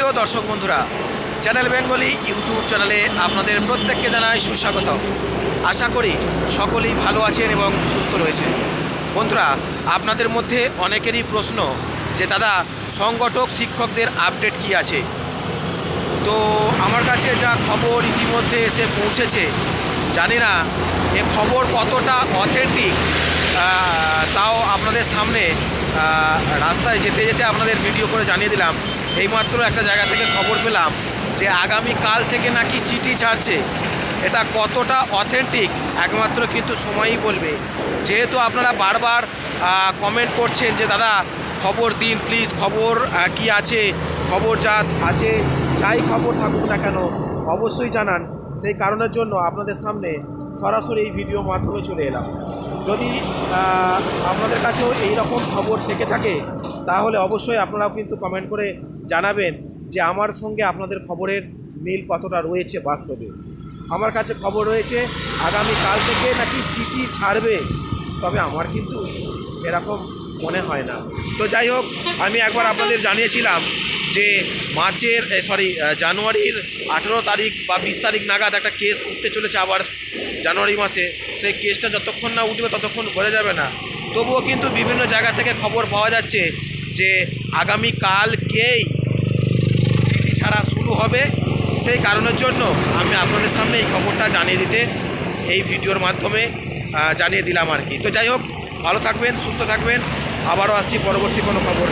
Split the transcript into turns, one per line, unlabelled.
প্রিয় দর্শক বন্ধুরা চ্যানেল বেঙ্গলি ইউটিউব চ্যানেলে আপনাদের প্রত্যেককে জানাই সুস্বাগত আশা করি সকলেই ভালো আছেন এবং সুস্থ রয়েছে বন্ধুরা, আপনাদের মধ্যে অনেকেরই প্রশ্ন যে, দাদা, সংগঠক, শিক্ষকদের আপডেট কি আছে? তো আমার কাছে যা খবর ইতিমধ্যে এসে পৌঁছেছে, জানি না এ খবর কতটা অথেন্টিক তাও আপনাদের সামনে রাস্তায় যেতে যেতে আপনাদের ভিডিও করে জানিয়ে দিলাম। এইমাত্র একটা জায়গা থেকে খবর পেলাম যে আগামী কাল থেকে নাকি চিঠি ছাড়ছে। এটা কতটা অথেন্টিক একমাত্র কিন্তু সময়ই বলবে। যেহেতু আপনারা বারবার কমেন্ট করছেন যে, দাদা, খবর দিন প্লিজ খবর কি আছে? খবর যা আছে, যাই খবর থাকুক না কেন, অবশ্যই জানান। সেই কারণের জন্য আপনাদের সামনে সরাসরি এই ভিডিও মাধ্যমে চলে এলাম। যদি আপনাদের কাছেও এই রকম খবর থেকে থাকে, তাহলে অবশ্যই আপনারাও কিন্তু কমেন্ট করে জানাবেন যে আমার সঙ্গে আপনাদের খবরের মিল কতটা রয়েছে বাস্তবে। আমার কাছে খবর রয়েছে, আগামী কাল থেকে নাকি চিঠি ছাড়বে। তবে আমার কিন্তু সেরকম মনে হয় না। তো যাই হোক, আমি একবার আপনাদের জানিয়েছিলাম যে মার্চের সরি জানুয়ারির আঠেরো তারিখ বা বিশ তারিখ নাগাদ একটা কেস উঠতে চলেছে আবার জানুয়ারি মাসে। সেই কেসটা যতক্ষণ না উঠবে ততক্ষণ বোঝা যাবে না। তবুও কিন্তু বিভিন্ন জায়গা থেকে খবর পাওয়া যাচ্ছে যে আগামী হবে সেই কারণের জন্য আমি আপনাদের সামনে এই খবরটা জানিয়ে দিতে, এই ভিডিওর মাধ্যমে জানিয়ে দিলাম আর কি তো যাই হোক, ভালো থাকবেন, সুস্থ থাকবেন আবারও আসছি পরবর্তী কোনো খবর।